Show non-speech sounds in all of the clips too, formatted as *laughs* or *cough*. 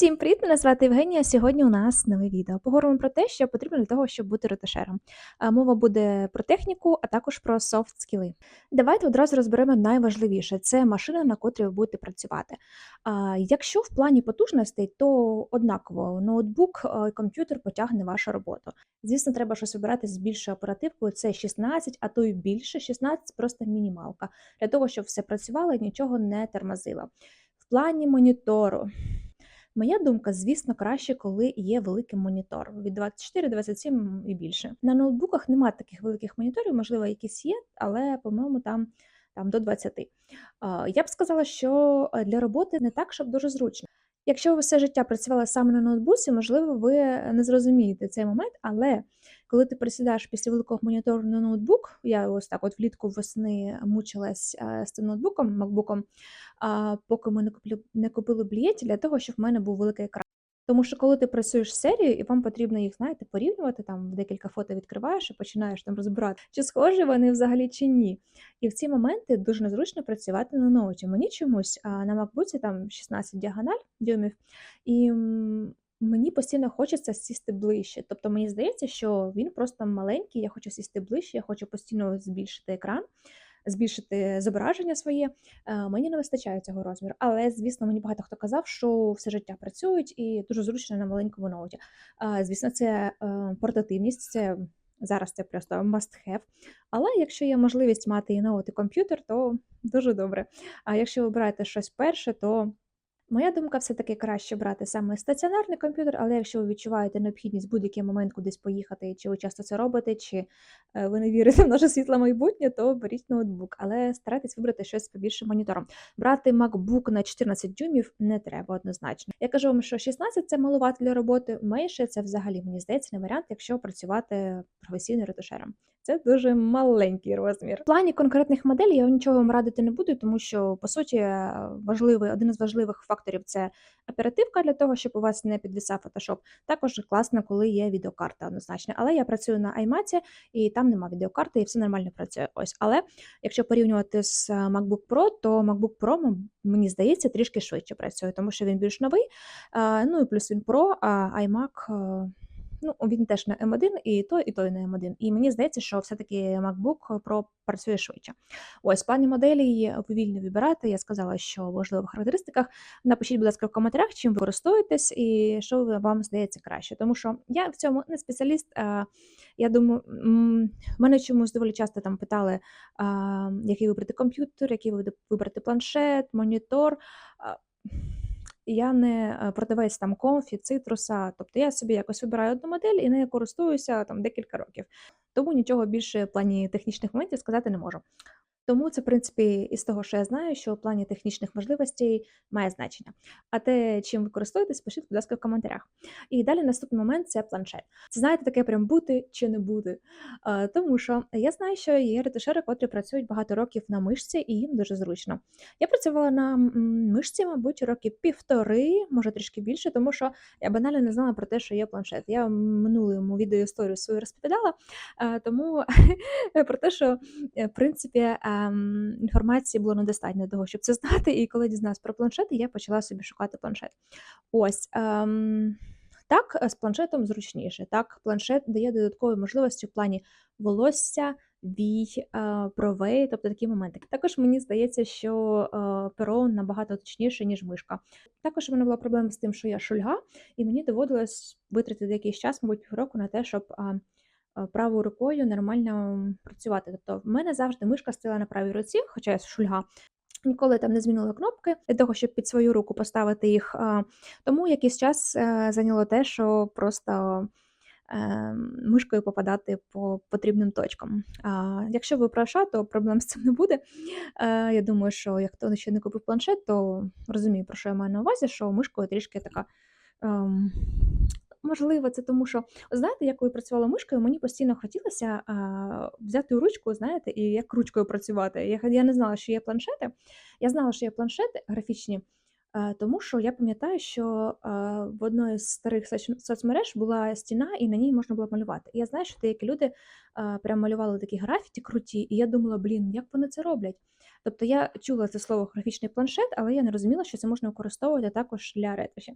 Всім привіт! Мене звати Євгенія. Сьогодні у нас нове відео. Поговоримо про те, що потрібно для того, щоб бути ретушером. Мова буде про техніку, а також про софт скіли. Давайте одразу розберемо найважливіше це машина, на котрій ви будете працювати. Якщо в плані потужностей, то однаково ноутбук і комп'ютер потягне вашу роботу. Звісно, треба щось вибирати з більшою оперативкою. Це 16, а то й більше. 16 просто мінімалка для того, щоб все працювало і нічого не тормозило. В плані монітору. Моя думка, звісно, краще, коли є великий монітор від 24, 27 і більше. На ноутбуках немає таких великих моніторів, можливо, якісь є, але, по-моєму, там там до 20. Я б сказала, що е, для роботи не так, щоб дуже зручно. Якщо ви все життя працювали саме на ноутбуці, можливо, ви не зрозумієте цей момент, але коли ти присідаєш після великого монітору на ноутбук, я ось так от влітку восени мучилась е, з цим ноутбуком, макбуком, поки ми не купили, не купили білеті для того, щоб в мене був великий екран. Тому що коли ти працюєш з серією, і вам потрібно їх, знаєте, порівнювати, там декілька фото відкриваєш і починаєш там розбирати, чи схожі вони взагалі чи ні. І в ці моменти дуже незручно працювати на ноуті. Мені чомусь а, на макбуці там 16 діагональ дюймів, і мені постійно хочеться сісти ближче. Тобто мені здається, що він просто маленький, я хочу сісти ближче, я хочу постійно збільшити екран збільшити зображення своє. Е, мені не вистачає цього розміру. Але, звісно, мені багато хто казав, що все життя працюють і дуже зручно на маленькому ноуті. Е, звісно, це е, портативність, це зараз це просто must have. Але якщо є можливість мати і ноут, і комп'ютер, то дуже добре. А якщо ви обираєте щось перше, то Моя думка все-таки краще брати саме стаціонарний комп'ютер, але якщо ви відчуваєте необхідність будь-який момент кудись поїхати, чи ви часто це робите, чи е, ви не вірите в наше світле майбутнє, то беріть ноутбук, але старайтесь вибрати щось з побільшим монітором. Брати MacBook на 14 дюймів не треба однозначно. Я кажу вам, що 16 це малувати для роботи, менше це взагалі мені здається не варіант, якщо працювати професійним ретушером. Це дуже маленький розмір. В плані конкретних моделей я нічого вам радити не буду, тому що по суті важливий один із важливих факторів це оперативка для того, щоб у вас не підвісав Photoshop. Також класно, коли є відеокарта однозначно. Але я працюю на iMac, і там нема відеокарти, і все нормально працює. Ось, але якщо порівнювати з MacBook Pro, то MacBook Pro, мені здається, трішки швидше працює, тому що він більш новий. Ну і плюс він Pro, а iMac Ну, він теж на М1, і той, і той на М1. І мені здається, що все-таки MacBook Pro працює швидше. Ось, плані моделі повільно вибирати. Я сказала, що в важливих характеристиках. Напишіть, будь ласка, в коментарях, чим ви користуєтесь і що вам здається краще. Тому що я в цьому не спеціаліст. Я думаю, мене чомусь доволі часто там питали, який вибрати комп'ютер, який вибрати планшет, монітор я не е, продавець там комфі, цитруса. Тобто я собі якось вибираю одну модель і нею користуюся там декілька років. Тому нічого більше в плані технічних моментів сказати не можу. Тому це, в принципі, із того, що я знаю, що в плані технічних можливостей має значення. А те, чим ви користуєтесь, пишіть, будь ласка, в коментарях. І далі наступний момент це планшет. Це знаєте, таке прям бути чи не бути. Тому що я знаю, що є ретушери, котрі працюють багато років на мишці, і їм дуже зручно. Я працювала на мишці, мабуть, роки півтори, може трішки більше, тому що я банально не знала про те, що є планшет. Я в минулому відео історію свою розповідала, тому *laughs* про те, що в принципі ем, інформації було недостатньо того, щоб це *laughs* знати. І коли дізналась про планшети, я почала собі шукати планшет. Ось. Ем, так, з планшетом зручніше. Так, планшет дає додаткові можливості в плані волосся, вій, бровей, тобто такі моменти. Також мені здається, що перо набагато точніше, ніж мишка. Також в мене була проблема з тим, що я шульга, і мені доводилось витратити якийсь час, мабуть, півроку на те, щоб Е, правою рукою нормально працювати. Тобто, в мене завжди мишка стояла на правій руці, хоча я шульга. Ніколи там не змінила кнопки для того, щоб під свою руку поставити їх. Тому якийсь час е, зайняло те, що просто е, мишкою попадати по потрібним точкам. Якщо ви правша, то проблем з цим не буде. Я думаю, що як хто ще не купив планшет, то розумію, про що я маю на увазі, що мишкою трішки така. Можливо, це тому, що знаєте, я коли працювала мишкою, мені постійно хотілося а, взяти ручку, знаєте, і як ручкою працювати. Я я не знала, що є планшети. Я знала, що є планшети графічні, а, тому що я пам'ятаю, що а, в одної з старих соцмереж була стіна, і на ній можна було малювати. І я знаю, що деякі люди а, прям малювали такі графіті круті, і я думала, блін, як вони це роблять? Тобто я чула це слово графічний планшет, але я не розуміла, що це можна використовувати також для ретуші.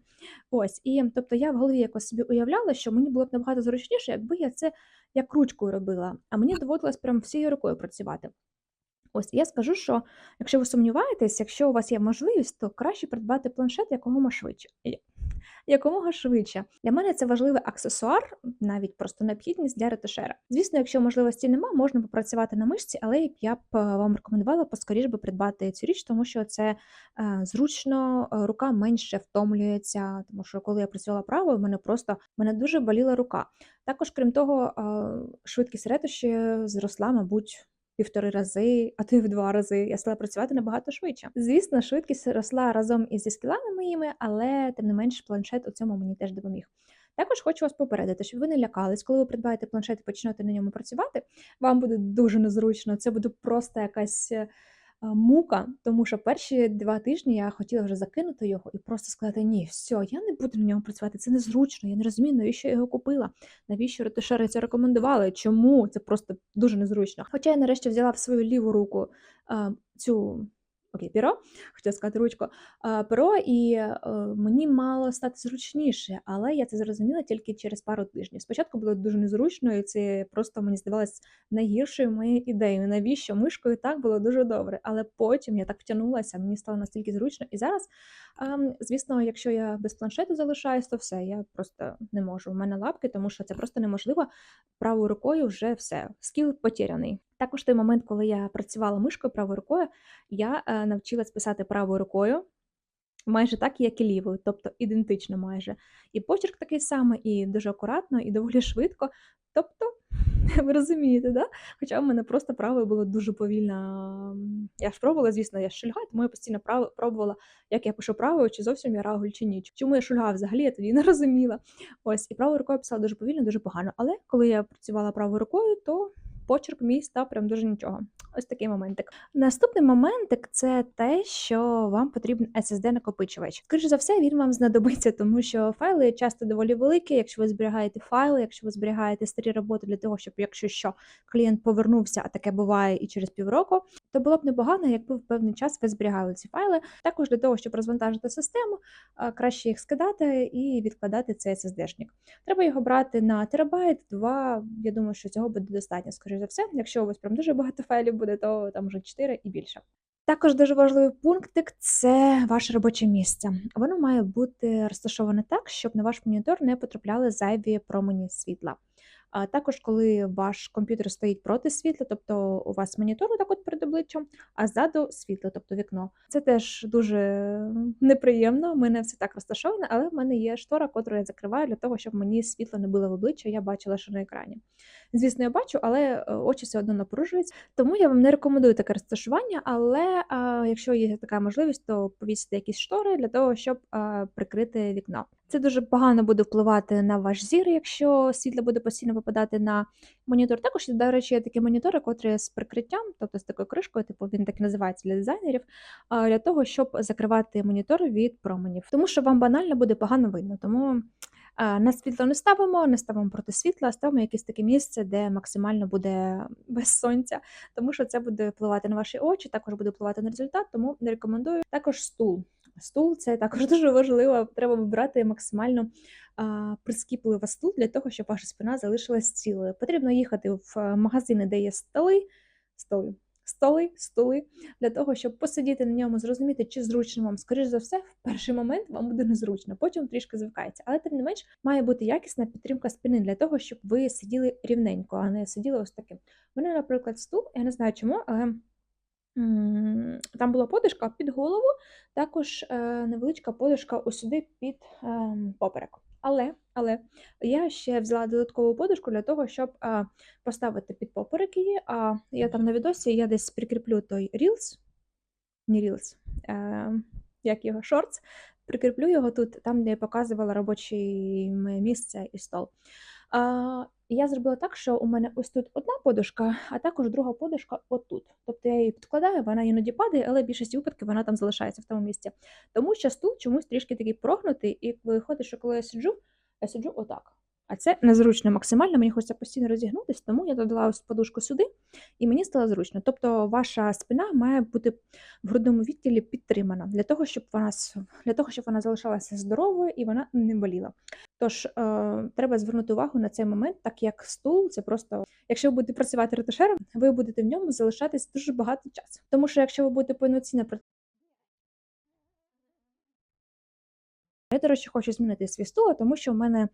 Ось, і тобто я в голові якось собі уявляла, що мені було б набагато зручніше, якби я це як ручкою робила, а мені доводилось прям всією рукою працювати. Ось я скажу, що якщо ви сумніваєтесь, якщо у вас є можливість, то краще придбати планшет якомога швидше. Якомога швидше. Для мене це важливий аксесуар, навіть просто необхідність для ретушера. Звісно, якщо можливості нема, можна попрацювати на мишці, але я б е, вам рекомендувала поскоріш би придбати цю річ, тому що це е, зручно, е, рука менше втомлюється. Тому що коли я працювала правою, мене просто мене дуже боліла рука. Також, крім того, е, швидкість ретуші зросла, мабуть. Півтори рази, а то й в два рази я стала працювати набагато швидше. Звісно, швидкість росла разом із зі скілами моїми, але тим не менш планшет у цьому мені теж допоміг. Також хочу вас попередити, щоб ви не лякались, коли ви придбаєте планшет і почнете на ньому працювати, вам буде дуже незручно. Це буде просто якась е, мука, тому що перші два тижні я хотіла вже закинути його і просто сказати: ні, все, я не буду на ньому працювати. Це незручно. Я не розумію, навіщо я його купила, навіщо ретушери це рекомендували, чому це просто дуже незручно. Хоча я нарешті взяла в свою ліву руку а, цю. Окей, перо, хотіла сказати ручку, перо, і е, мені мало стати зручніше, але я це зрозуміла тільки через пару тижнів. Спочатку було дуже незручно, і це просто мені здавалось найгіршою моєю ідеєю. Навіщо мишкою так було дуже добре. Але потім я так втягнулася, мені стало настільки зручно. І зараз, ем, звісно, якщо я без планшету залишаюсь, то все, я просто не можу. У мене лапки, тому що це просто неможливо. Правою рукою вже все, скіл потеряний. Також той момент, коли я працювала мишкою правою рукою, я е, навчилась писати правою рукою. Майже так, як і лівою, тобто ідентично майже. І почерк такий самий, і дуже акуратно, і доволі швидко. Тобто, *laughs* ви розумієте, да? Хоча в мене просто правою було дуже повільно. Я ж пробувала, звісно, я шульгаю, тому я постійно прав- пробувала, як я пишу правою, чи зовсім я рагуль, чи ні. Чому я шульгаю взагалі, я тоді не розуміла. Ось, і правою рукою писала дуже повільно, дуже погано. Але коли я працювала правою рукою, то почерк мій став прям дуже нічого. Ось такий моментик. Наступний моментик це те, що вам потрібен SSD-накопичувач. Скоріше за все, він вам знадобиться, тому що файли часто доволі великі. Якщо ви зберігаєте файли, якщо ви зберігаєте старі роботи для того, щоб якщо що клієнт повернувся, а таке буває і через півроку, то було б непогано, якби в певний час ви зберігали ці файли. Також для того, щоб розвантажити систему, краще їх скидати і відкладати цей SSD-шник. Треба його брати на терабайт, два. Я думаю, що цього буде достатньо, скоріше за все. Якщо у вас прям дуже багато файлів буде, то там вже 4 і більше. Також дуже важливий пунктик це ваше робоче місце. Воно має бути розташоване так, щоб на ваш монітор не потрапляли зайві промені світла. А також, коли ваш комп'ютер стоїть проти світла, тобто у вас монітор так от перед обличчям, а ззаду світло, тобто вікно. Це теж дуже неприємно. У мене все так розташоване, але в мене є штора, котру я закриваю для того, щоб мені світло не було в обличчя, я бачила, що на екрані. Звісно, я бачу, але е, очі все одно напружуються. Тому я вам не рекомендую таке розташування, але а, якщо є така можливість, то повісити якісь штори для того, щоб а, прикрити вікно. Це дуже погано буде впливати на ваш зір, якщо світло буде постійно попадати на монітор. Також, до речі, є такі монітори, котрі з прикриттям, тобто з такою кришкою, типу він так називається для дизайнерів, для того, щоб закривати монітор від променів. Тому що вам банально буде погано видно. Тому на світло не ставимо, не ставимо проти світла, а ставимо якесь таке місце, де максимально буде *laughs* без сонця, тому що це буде впливати на ваші очі, також буде впливати на результат, тому не рекомендую. Також стул. Стул це також *laughs* дуже важливо. Треба вибирати максимально а, прискіпливий стул для того, щоб ваша спина залишилась цілою. Потрібно їхати в магазини, де є столи, столи, столи, стули, для того, щоб посидіти на ньому, зрозуміти, чи зручно вам. Скоріше за все, в перший момент вам буде незручно, потім трішки звикається. Але тим не менш має бути якісна підтримка спини для того, щоб ви сиділи рівненько, а не сиділи ось таким. У мене, наприклад, стул, я не знаю чому, але. Там була подушка під голову, також е, невеличка подушка ось сюди під ем, поперек. Але, але я ще взяла додаткову подушку для того, щоб а, поставити під поперек її. А я там на відосі я десь прикріплю той Reels, не Reels, а, як його шортс, прикріплю його тут, там, де я показувала робоче місце і стол. А, я зробила так, що у мене ось тут одна подушка, а також друга подушка отут. Тобто я її підкладаю, вона іноді падає, але в більшості випадків вона там залишається в тому місці. Тому що стул чомусь трішки такий прогнутий, і виходить, що коли я сиджу, я сиджу отак. А це незручно максимально, мені хочеться постійно розігнутися, тому я додала ось подушку сюди, і мені стало зручно. Тобто ваша спина має бути в грудному відділі підтримана для того, щоб вона для того, щоб вона залишалася здоровою і вона не боліла. Тож е, треба звернути увагу на цей момент, так як стул це просто, якщо ви будете працювати ретушером, ви будете в ньому залишатись дуже багато часу. Тому що якщо ви будете повноцінно я, до речі, хочу змінити свій стул, тому що в мене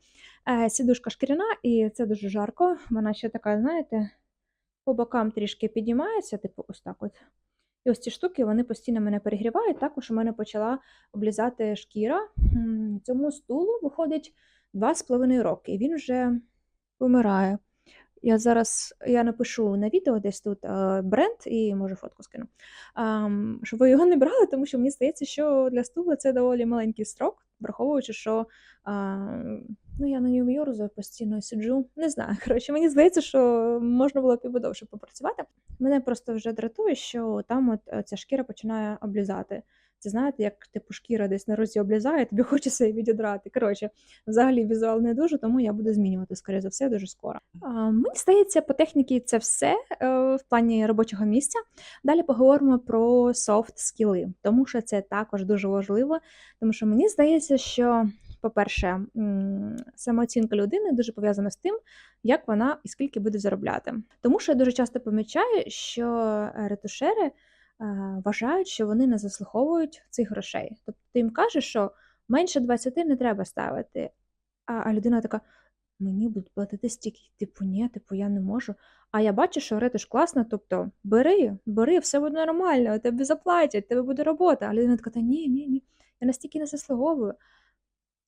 е, сідушка шкіряна, і це дуже жарко. Вона ще така, знаєте, по бокам трішки піднімається, типу, ось так от. І ось ці штуки вони постійно мене перегрівають. Також у мене почала облізати шкіра. Цьому стулу виходить 2,5 роки, і він вже вимирає. Я зараз я напишу на відео десь тут е, бренд і може фотку скину. Щоб ви його не брали, тому що мені здається, що для стула це доволі маленький строк, враховуючи, що а, ну, я на йорзаю постійно сиджу. Не знаю. *laughs* Коротше, мені здається, що можна було б довше попрацювати. Мене просто вже дратує, що там от е, ця шкіра починає облізати. Це знаєте, як типу шкіра десь на розі облізає, тобі *laughs* хочеться її відідрати. Коротше, взагалі візуал не дуже, тому я буду змінювати, скоріше за все, дуже скоро. Мені здається, по техніці це все е, в плані робочого місця. Далі поговоримо про софт скіли, тому що це також дуже важливо, тому що мені здається, що, по-перше, самооцінка людини дуже пов'язана з тим, як вона і скільки буде заробляти. Тому що я дуже часто помічаю, що ретушери вважають, що вони не заслуговують цих грошей. Тобто ти їм кажеш, що менше 20 не треба ставити. А, людина така: мені будуть платити стільки, типу, ні, типу, я не можу. А я бачу, що ретуш класна, тобто бери, бери, все буде нормально, тобі заплатять, тебе буде робота. А людина така, та ні, ні, ні, я настільки не заслуговую.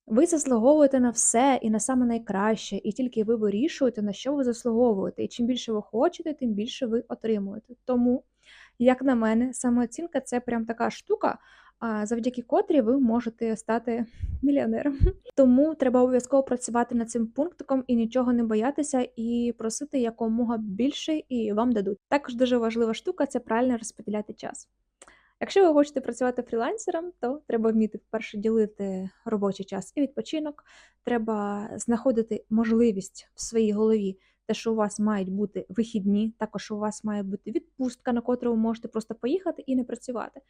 Ви заслуговуєте на все і на саме найкраще, і тільки ви вирішуєте, на що ви заслуговуєте. І чим більше ви хочете, тим більше ви отримуєте. Тому, як на мене, самооцінка це прям така штука, завдяки котрій ви можете стати мільйонером. *laughs* Тому треба обов'язково працювати над цим пунктиком і нічого не боятися, і просити якомога більше, і вам дадуть. Також дуже важлива штука це правильно розподіляти час. Якщо ви хочете працювати фрілансером, то треба вміти вперше ділити робочий час і відпочинок. Треба знаходити можливість в своїй голові, те, що у вас мають бути вихідні, також у вас має бути відпустка, на котру ви можете просто поїхати і не працювати.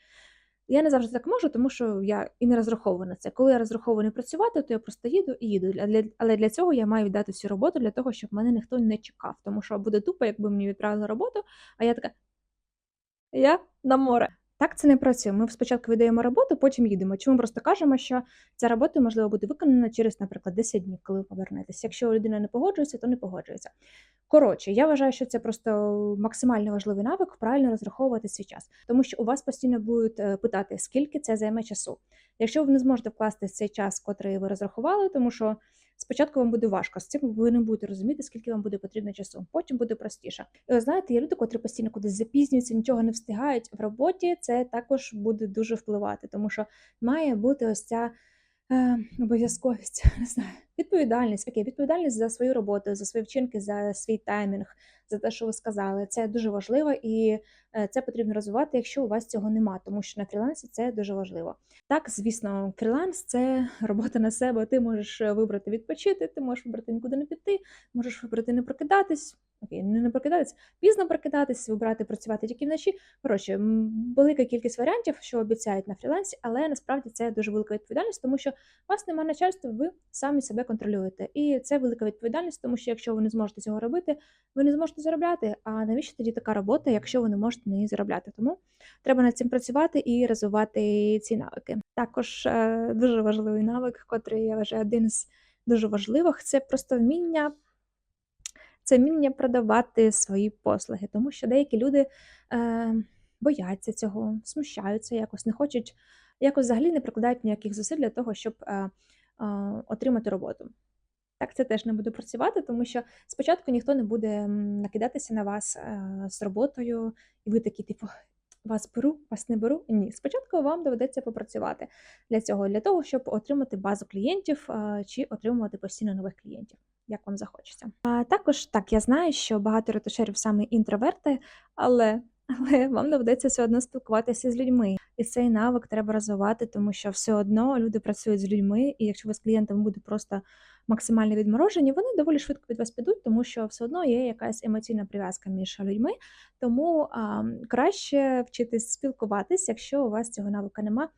Я не завжди так можу, тому що я і не розраховую на це. Коли я розраховую не працювати, то я просто їду і їду. Але для цього я маю віддати всю роботу для того, щоб мене ніхто не чекав. Тому що буде тупо, якби мені відправили роботу, а я така. Я на море. Так це не працює. Ми спочатку віддаємо роботу, потім їдемо. Чому просто кажемо, що ця робота можливо буде виконана через, наприклад, 10 днів, коли ви повернетеся. Якщо людина не погоджується, то не погоджується. Коротше, я вважаю, що це просто максимально важливий навик правильно розраховувати свій час, тому що у вас постійно будуть е, питати, скільки це займе часу. Якщо ви не зможете вкласти цей час, котрий ви розрахували, тому що спочатку вам буде важко з цим, ви не будете розуміти, скільки вам буде потрібно часу. Потім буде простіше. І ви знаєте, є люди, котрі постійно кудись запізнюються, нічого не встигають в роботі. Це також буде дуже впливати, тому що має бути ось ця е, обов'язковість, *laughs* не знаю, відповідальність. Окей, відповідальність за свою роботу, за свої вчинки, за свій таймінг, за те, що ви сказали. Це дуже важливо і е, це потрібно розвивати, якщо у вас цього нема, тому що на фрілансі це дуже важливо. Так, звісно, фріланс це *laughs* робота на себе. Ти можеш е, вибрати відпочити, ти можеш вибрати нікуди не піти, можеш вибрати не прокидатись. Окей, не прокидатись, пізно прокидатись, вибрати працювати тільки вночі. Коротше, велика кількість варіантів, що обіцяють на фрілансі, але насправді це дуже велика відповідальність, тому що у вас немає начальства, ви самі себе контролюєте. І це велика відповідальність, тому що якщо ви не зможете цього робити, ви не зможете заробляти. А навіщо тоді така робота, якщо ви не можете неї заробляти? Тому треба над цим працювати і розвивати ці навики. Також е, дуже важливий навик, котрий я вважаю один з дуже важливих, це просто вміння. Це вміння продавати свої послуги, тому що деякі люди е, бояться цього, смущаються, якось не хочуть, якось взагалі не прикладають ніяких зусиль для того, щоб е, е, отримати роботу. Так це теж не буде працювати, тому що спочатку ніхто не буде накидатися на вас е, з роботою, і ви такі, типу, вас беру, вас не беру. Ні. Спочатку вам доведеться попрацювати для цього, для того, щоб отримати базу клієнтів е, чи отримувати постійно нових клієнтів, як вам захочеться. А також так, я знаю, що багато ретушерів саме інтроверти, але але вам доведеться все одно спілкуватися з людьми. І цей навик треба розвивати, тому що все одно люди працюють з людьми, і якщо ви з клієнтами буде просто максимально відморожені, вони доволі швидко від вас підуть, тому що все одно є якась емоційна прив'язка між людьми. Тому а, краще вчитись спілкуватись, якщо у вас цього навика нема.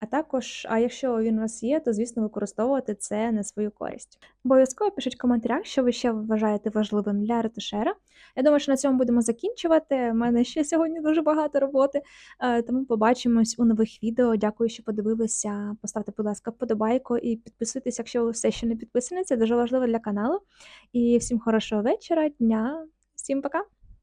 А також, а якщо він у вас є, то звісно використовувати це на свою користь. Обов'язково пишіть в коментарях, що ви ще вважаєте важливим для ретушера. Я думаю, що на цьому будемо закінчувати. У мене ще сьогодні дуже багато роботи, е, тому побачимось у нових відео. Дякую, що подивилися. Поставте, будь ласка, вподобайку і підписуйтесь, якщо ви все ще не підписані. Це дуже важливо для каналу. І всім хорошого вечора, дня, всім пока!